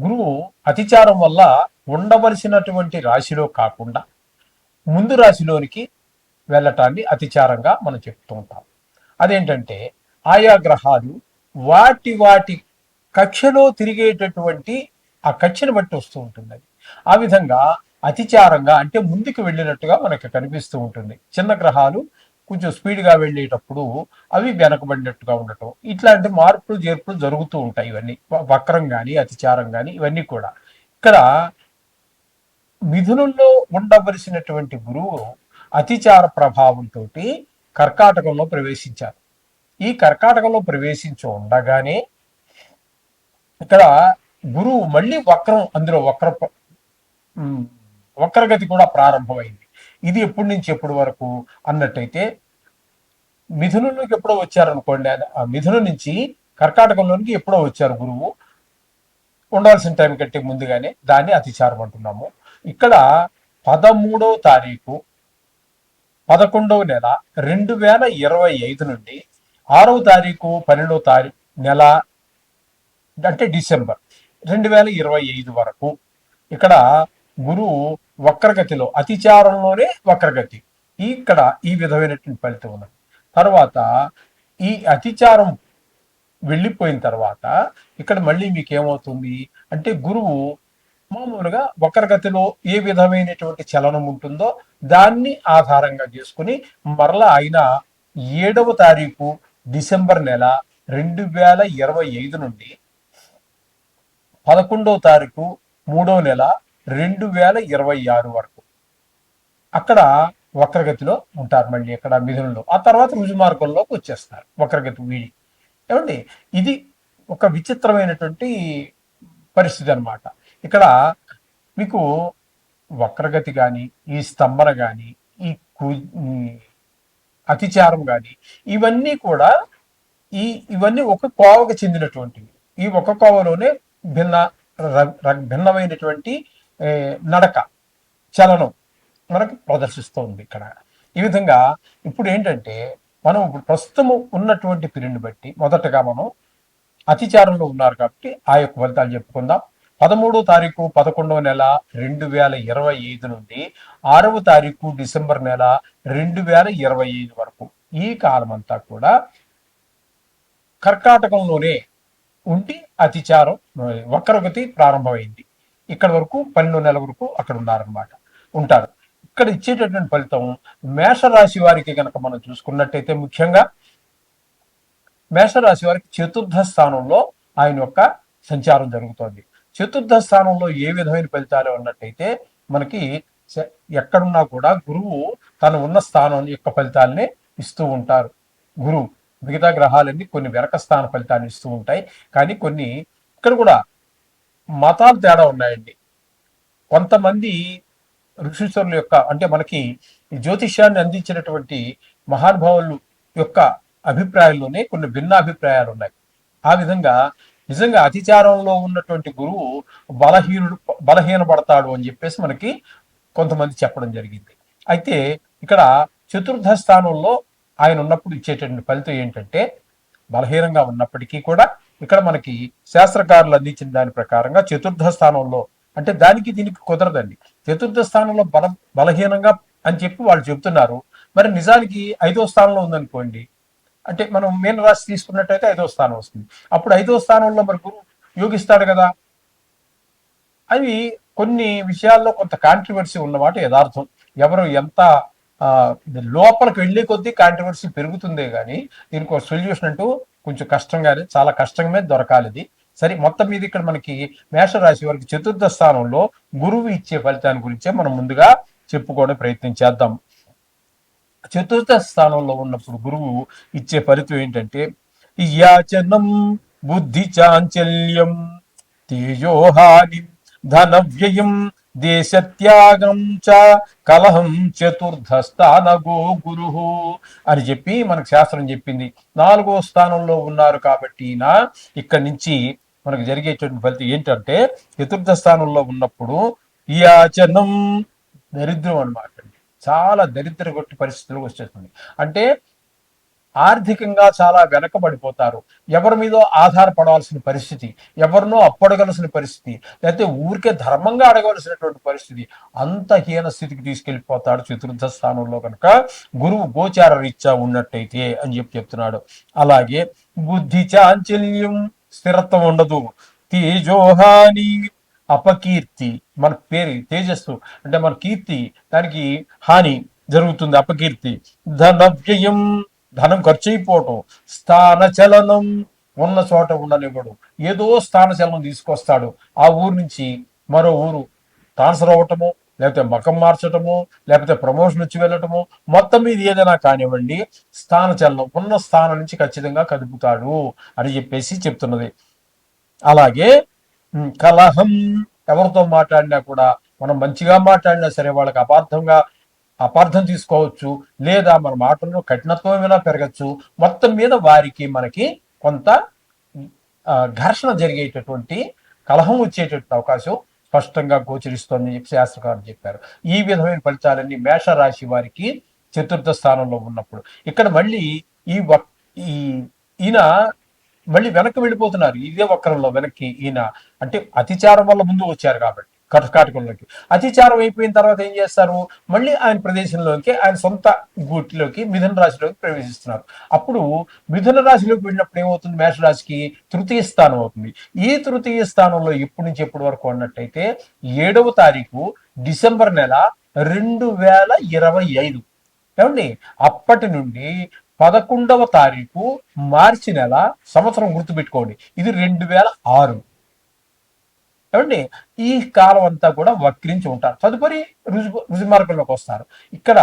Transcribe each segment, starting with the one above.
గురువు అతిచారం వల్ల ఉండవలసినటువంటి రాశిలో కాకుండా ముందు రాశిలోనికి వెళ్ళటాన్ని అతిచారంగా మనం చెప్తూ ఉంటాం. అదేంటంటే ఆయా గ్రహాలు వాటి వాటి కక్షలో తిరిగేటటువంటి ఆ కక్షను బట్టి వస్తూ ఉంటుంది అది. ఆ విధంగా అతిచారంగా అంటే ముందుకు వెళ్ళినట్టుగా మనకి కనిపిస్తూ ఉంటుంది. చిన్న గ్రహాలు కొంచెం స్పీడ్గా వెళ్ళేటప్పుడు అవి వెనకబడినట్టుగా ఉండటం. ఇట్లాంటి మార్పులు చేర్పులు జరుగుతూ ఉంటాయి ఇవన్నీ. వక్రం కానీ అతిచారం కానీ ఇవన్నీ కూడా. ఇక్కడ మిథునంలో ఉండవలసినటువంటి గురువు అతిచార ప్రభావంతో కర్కాటకంలో ప్రవేశించారు. ఈ కర్కాటకంలో ప్రవేశించి ఉండగానే ఇక్కడ గురువు మళ్ళీ వక్రం అందులో వక్ర వక్రగతి కూడా ప్రారంభమైంది. ఇది ఎప్పటి నుంచి ఎప్పటి వరకు అన్నట్టయితే మిథునంలోకి ఎప్పుడో వచ్చారనుకోండి ఆ మిథునం నుంచి కర్కాటకంలోనికి ఎప్పుడో వచ్చారు గురువు. ఉండాల్సిన టైం కంటే ముందుగానే దాన్ని అతిచారం అంటున్నాము. ఇక్కడ పదమూడవ తారీఖు పదకొండవ నెల రెండు వేల ఇరవై ఐదు నుండి ఆరవ తారీఖు పన్నెండవ తారీఖు నెల అంటే డిసెంబర్ రెండు వేల ఇరవై ఐదు వరకు ఇక్కడ గురువు వక్రగతిలో అతిచారంలోనే వక్రగతి. ఇక్కడ ఈ విధమైనటువంటి ఫలితం ఉన్నది. తర్వాత ఈ అతిచారం వెళ్ళిపోయిన తర్వాత ఇక్కడ మళ్ళీ మీకు ఏమవుతుంది అంటే గురువు మామూలుగా వక్రగతిలో ఏ విధమైనటువంటి చలనం ఉంటుందో దాన్ని ఆధారంగా చేసుకుని మరలా ఆయన ఏడవ తారీఖు డిసెంబర్ నెల రెండు వేల ఇరవై ఐదు నుండి పదకొండవ తారీఖు మూడవ నెల రెండు వేల ఇరవై ఆరు వరకు. అక్కడ వక్రగతిలో ఉంటారు మళ్ళీ అక్కడ మిథునంలో. ఆ తర్వాత రుజుమార్గంలోకి వచ్చేస్తారు వక్రగతి వీడి. ఏమండి? ఇది ఒక విచిత్రమైనటువంటి పరిస్థితి అన్నమాట. ఇక్కడ మీకు వక్రగతి కానీ ఈ స్తంభన కానీ ఈ అతిచారం కానీ ఇవన్నీ కూడా ఈ ఇవన్నీ ఒక కోవకు చెందినటువంటివి. ఈ ఒక కోవలోనే భిన్న ర- భిన్నమైనటువంటి నడక చలనం మనకు ప్రదర్శిస్తోంది ఇక్కడ. ఈ విధంగా ఇప్పుడు ఏంటంటే మనం ఇప్పుడు ప్రస్తుతము ఉన్నటువంటి పీరియడ్ని బట్టి మొదటగా మనం అతిచారంలో ఉన్నారు కాబట్టి ఆ యొక్క ఫలితాలు చెప్పుకుందాం. పదమూడో తారీఖు పదకొండవ నెల రెండు వేల ఇరవై ఐదు నుండి ఆరవ తారీఖు డిసెంబర్ నెల రెండు వేల ఇరవై ఐదు వరకు ఈ కాలం అంతా కూడా కర్కాటకంలోనే ఉండి అతిచారం వక్రగతి ప్రారంభమైంది. ఇక్కడ వరకు పన్నెండు నెలల వరకు అక్కడ ఉన్నారనమాట ఉంటారు. ఇక్కడ ఇచ్చేటటువంటి ఫలితం మేషరాశి వారికి కనుక మనం చూసుకున్నట్టయితే ముఖ్యంగా మేషరాశి వారికి చతుర్థ స్థానంలో ఆయన యొక్క సంచారం జరుగుతోంది. చతుర్థ స్థానంలో ఏ విధమైన ఫలితాలు ఉన్నట్టయితే మనకి ఎక్కడున్నా కూడా గురువు తను ఉన్న స్థానం యొక్క ఫలితాలనే ఇస్తూ ఉంటారు. గురువు మిగతా గ్రహాలన్నీ కొన్ని వెనక స్థాన ఫలితాన్ని ఇస్తూ ఉంటాయి. కానీ కొన్ని ఇక్కడ కూడా మతాలు తేడా ఉన్నాయండి. కొంతమంది ఋషీశ్వరుల యొక్క అంటే మనకి జ్యోతిష్యాన్ని అందించినటువంటి మహానుభావులు యొక్క అభిప్రాయాల్లోనే కొన్ని భిన్న అభిప్రాయాలు ఉన్నాయి ఆ విధంగా నిజంగా అతిచారంలో ఉన్నటువంటి గురువు బలహీనుడు బలహీనపడతాడు అని చెప్పేసి మనకి కొంతమంది చెప్పడం జరిగింది. అయితే ఇక్కడ చతుర్థ స్థానంలో ఆయన ఉన్నప్పుడు ఇచ్చేటటువంటి ఫలితం ఏంటంటే బలహీనంగా ఉన్నప్పటికీ కూడా ఇక్కడ మనకి శాస్త్రకారులు అందించిన దాని ప్రకారంగా చతుర్థ స్థానంలో అంటే దానికి దీనికి కుదరదండి. చతుర్థ స్థానంలో బల బలహీనంగా అని చెప్పి వాళ్ళు చెబుతున్నారు మరి నిజానికి ఐదో స్థానంలో ఉందనుకోండి అంటే మనం మీన రాశి తీసుకున్నట్టయితే ఐదో స్థానం వస్తుంది. అప్పుడు ఐదో స్థానంలో మరి గురువు యోగిస్తాడు కదా. అవి కొన్ని విషయాల్లో కొంత కాంట్రవర్సీ ఉన్నమాట యథార్థం. ఎవరు ఎంత లోపలికి వెళ్ళే కొద్దీ కాంట్రవర్సీ పెరుగుతుందే కానీ దీనికి ఒక సొల్యూషన్ అంటూ కొంచెం కష్టంగానే చాలా కష్టంగా దొరకాలిది. సరే మొత్తం మీద ఇక్కడ మనకి మేషరాశి వారికి చతుర్థ స్థానంలో గురువు ఇచ్చే ఫలితాన్ని గురించే మనం ముందుగా చెప్పుకోవడం ప్రయత్నం చేద్దాం. చతుర్థ స్థానంలో ఉన్నప్పుడు గురువు ఇచ్చే ఫలితం ఏంటంటే యాచనం బుద్ధి చాంచల్యం తేజోహాని ధన వ్యయం దేశత్యాగం చ కలహం చతుర్థ స్థానగో గురు అని చెప్పి మనకు శాస్త్రం చెప్పింది. నాలుగో స్థానంలో ఉన్నారు కాబట్టి ఈయన ఇక్కడి నుంచి మనకు జరిగేటువంటి ఫలితం ఏంటంటే చతుర్థ స్థానంలో ఉన్నప్పుడు ఈ ఆచరణం దరిద్రం అన్నమాట చాలా దరిద్ర కొట్టి పరిస్థితులు వచ్చేస్తుంది. అంటే ఆర్థికంగా చాలా వెనకబడిపోతారు. ఎవరి మీదో ఆధారపడాల్సిన పరిస్థితి ఎవరినో అప్పడగలసిన పరిస్థితి లేకపోతే ఊరికే ధర్మంగా అడగవలసినటువంటి పరిస్థితి అంత హీన స్థితికి తీసుకెళ్ళిపోతాడు చతుర్థ స్థానంలో కనుక గురువు గోచార రీత్యా ఉన్నట్టయితే అని చెప్పి చెప్తున్నాడు. అలాగే బుద్ధి చాంచల్యం స్థిరత్వం ఉండదు. తేజోహాని అపకీర్తి మన పేరు తేజస్సు అంటే మన కీర్తి దానికి హాని జరుగుతుంది అపకీర్తి. ధన వ్యయం ధనం ఖర్చు అయిపోవటం స్థాన చలనం ఉన్న చోట ఉండనివ్వడు. ఏదో స్థాన చలనం తీసుకొస్తాడు. ఆ ఊరు నుంచి మరో ఊరు ట్రాన్స్ఫర్ అవ్వటము లేకపోతే మకం మార్చటము లేకపోతే ప్రమోషన్ వచ్చి వెళ్ళటము మొత్తం మీద ఏదైనా కానివ్వండి స్థాన చలనం ఉన్న స్థానం నుంచి ఖచ్చితంగా కదుపుతాడు అని చెప్పేసి చెప్తున్నది. అలాగే కలహం ఎవరితో మాట్లాడినా కూడా మనం మంచిగా మాట్లాడినా సరే వాళ్ళకి అపార్థంగా అపార్థం తీసుకోవచ్చు లేదా మన మాటల్లో కఠినత్వం పెరగచ్చు. మొత్తం మీద వారికి మనకి కొంత ఆ, ఘర్షణ జరిగేటటువంటి కలహం వచ్చేటటువంటి అవకాశం స్పష్టంగా గోచరిస్తోందని చెప్పి శాస్త్రకారులు చెప్పారు. ఈ విధమైన ఫలితాలన్నీ మేషరాశి వారికి చతుర్థ స్థానంలో ఉన్నప్పుడు. ఇక్కడ మళ్ళీ ఈ ఈ ఈయన మళ్ళీ వెనక్కి వెళ్ళిపోతున్నారు. ఇదే వక్రంలో వెనక్కి ఈయన. అంటే అతిచారం వల్ల ముందు వచ్చారు కాబట్టి. కర్కాటకంలోకి అతిచారం అయిపోయిన తర్వాత ఏం చేస్తారు? మళ్ళీ ఆయన ప్రదేశంలోకి ఆయన సొంత గూటిలోకి మిథున రాశిలోకి ప్రవేశిస్తున్నారు. అప్పుడు మిథున రాశిలోకి వెళ్ళినప్పుడు ఏమవుతుంది? మేషరాశికి తృతీయ స్థానం అవుతుంది. ఈ తృతీయ స్థానంలో ఎప్పటి నుంచి ఎప్పటి వరకు అన్నట్టయితే ఏడవ తారీఖు డిసెంబర్ నెల రెండు వేల ఇరవై ఐదు. ఏమండి? అప్పటి నుండి పదకొండవ తారీఖు మార్చి నెల సంవత్సరం గుర్తుపెట్టుకోండి. ఇది రెండు వేల ఆరు. ఏమండి ఈ కాలం అంతా కూడా వక్రించి ఉంటారు. తదుపరి రుజు రుజుమార్గంలోకి వస్తారు. ఇక్కడ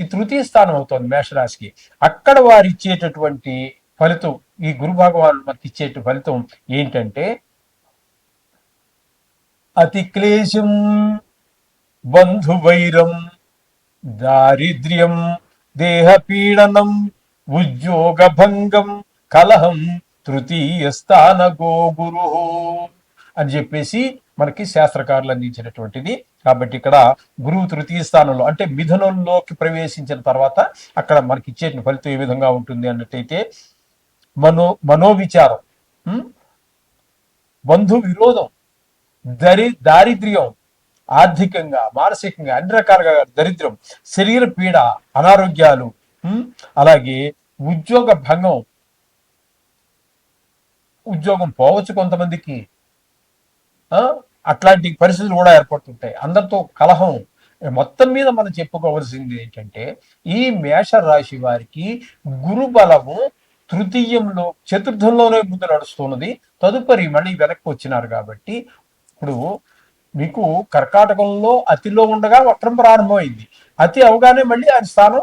ఈ తృతీయ స్థానం అవుతుంది మేషరాశికి. అక్కడ వారు ఇచ్చేటటువంటి ఫలితం ఈ గురు భగవానుడు మనకి ఇచ్చేట ఫలితం ఏంటంటే అతి క్లేశం బంధువైరం దారిద్ర్యం దేహపీడనం ఉద్యోగభంగం కలహం తృతీయ స్థాన గురు. అని చెప్పేసి మనకి శాస్త్రకారులు అందించినటువంటిది. కాబట్టి ఇక్కడ గురువు తృతీయ స్థానంలో అంటే మిథునంలోకి ప్రవేశించిన తర్వాత అక్కడ మనకి ఇచ్చే ఫలితం ఏ విధంగా ఉంటుంది అన్నట్టయితే మనో మనోవిచారం బంధు విరోధం దరి దారిద్ర్యం ఆర్థికంగా మానసికంగా అన్ని రకాలుగా దరిద్రం శరీర పీడ అనారోగ్యాలు అలాగే ఉద్యోగ భంగం ఉద్యోగం పోవచ్చు కొంతమందికి అట్లాంటి పరిస్థితులు కూడా ఏర్పడుతుంటాయి. అందరితో కలహం. మొత్తం మీద మనం చెప్పుకోవాల్సింది ఏంటంటే ఈ మేష రాశి వారికి గురు బలము తృతీయంలో చతుర్థంలోనే ముందు నడుస్తున్నది. తదుపరి మళ్ళీ వెనక్కి వచ్చినారు కాబట్టి ఇప్పుడు మీకు కర్కాటకంలో అతిలో ఉండగా వక్రం ప్రారంభమైంది. అతి అవగానే మళ్ళీ ఆయన స్థానం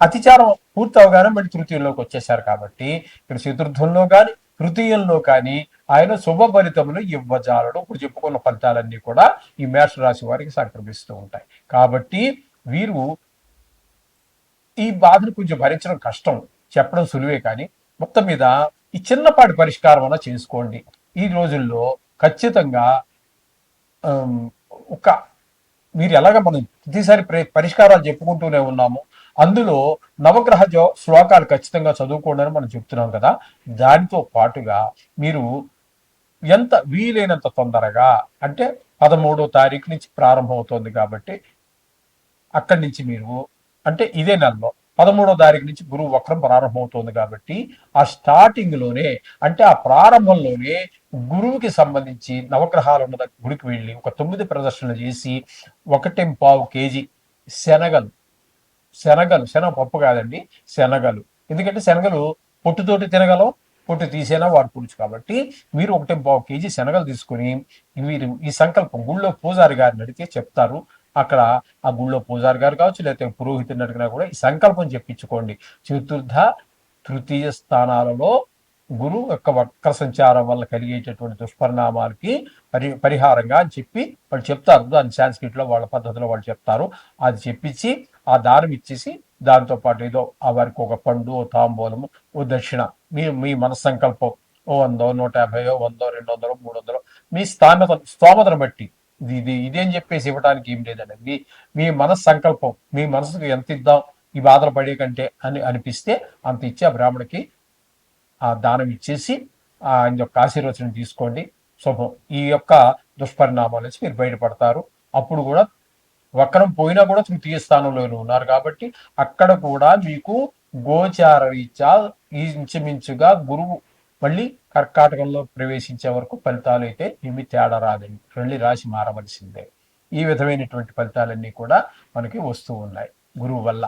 అతిచారం పూర్తి అవగానే మళ్ళీ తృతీయంలోకి వచ్చేసారు కాబట్టి ఇక్కడ చతుర్థంలో కానీ తృతీయంలో కానీ ఆయన శుభ ఫలితములు ఇవ్వజాలడు. ఇప్పుడు చెప్పుకున్న ఫలితాలన్నీ కూడా ఈ మేష రాశి వారికి సంక్రమిస్తూ ఉంటాయి. కాబట్టి వీరు ఈ బాధను కొంచెం భరించడం కష్టం. చెప్పడం సులువే కానీ మొత్తం మీద ఈ చిన్నపాటి పరిష్కారం అన్న చేసుకోండి. ఈ రోజుల్లో ఖచ్చితంగా ఒక మీరు ఎలాగ మనం ప్రతిసారి పరిష్కారాలు చెప్పుకుంటూనే ఉన్నాము. అందులో నవగ్రహ జో శ్లోకాలు ఖచ్చితంగా చదువుకోండి మనం చెప్తున్నాం కదా. దానితో పాటుగా మీరు ఎంత వీలైనంత తొందరగా అంటే పదమూడో తారీఖు నుంచి ప్రారంభమవుతోంది కాబట్టి అక్కడి నుంచి మీరు అంటే ఇదే నెలలో పదమూడో తారీఖు నుంచి గురువు వక్రం ప్రారంభమవుతోంది కాబట్టి ఆ స్టార్టింగ్లోనే అంటే ఆ ప్రారంభంలోనే గురువుకి సంబంధించి నవగ్రహాలు ఉన్న గుడికి వెళ్ళి ఒక తొమ్మిది ప్రదర్శనలు చేసి ఒకటి పావు కేజీ శనగలు శనగలు శనగ పప్పు కాదండి శనగలు. ఎందుకంటే శనగలు పొట్టుతోటి తినగలం పొట్టు తీసేనా వాడుకోవచ్చు కాబట్టి మీరు ఒకటి పావు కేజీ శనగలు తీసుకొని మీరు ఈ సంకల్పం గుళ్ళో పూజారి గారిని అడిగితే చెప్తారు. అక్కడ ఆ గుళ్ళో పూజారి గారు కావచ్చు లేకపోతే పురోహితుని అడిగినా కూడా ఈ సంకల్పం చెప్పించుకోండి. చతుర్థ తృతీయ స్థానాలలో గురువు యొక్క వక్ర సంచారం వల్ల కలిగేటటువంటి దుష్పరిణామాలకి పరి పరిహారంగా అని చెప్పి వాళ్ళు చెప్తారు. దాని సాంస్క్రిట్లో వాళ్ళ పద్ధతిలో వాళ్ళు చెప్తారు. అది చెప్పించి ఆ దానం ఇచ్చేసి దాంతో పాటు ఏదో ఆ వారికి ఒక పండు ఓ తాంబూలము ఓ దక్షిణ మీ మీ మనస్సంకల్పం ఓ వందో నూట యాభైయో వందో రెండు వందలు మూడు వందలు మీ స్థామత స్తోమతను బట్టి. ఇది ఇదేం చెప్పేసి ఇవ్వడానికి ఏం లేదండి. మీ మీ మనస్ సంకల్పం మీ మనసుకు ఎంత ఇద్దాం ఈ బాధలు పడే కంటే అని అనిపిస్తే అంత ఇచ్చి ఆ బ్రాహ్మణికి ఆ దానం ఇచ్చేసి ఆయన యొక్క ఆశీర్వచనం తీసుకోండి. శుభం. ఈ యొక్క దుష్పరిణామాల నుంచి మీరు బయటపడతారు. అప్పుడు కూడా వక్రం పోయినా కూడా తృతీయ స్థానంలోనే ఉన్నారు కాబట్టి అక్కడ కూడా మీకు గోచార రీత్యా ఇంచుమించుగా గురువు మళ్ళీ కర్కాటకంలో ప్రవేశించే వరకు ఫలితాలు అయితే ఏమి తేడా రాదండి. మళ్ళీ రాశి మారవలసిందే. ఈ విధమైనటువంటి ఫలితాలన్నీ కూడా మనకి వస్తూ ఉన్నాయి గురువు వల్ల.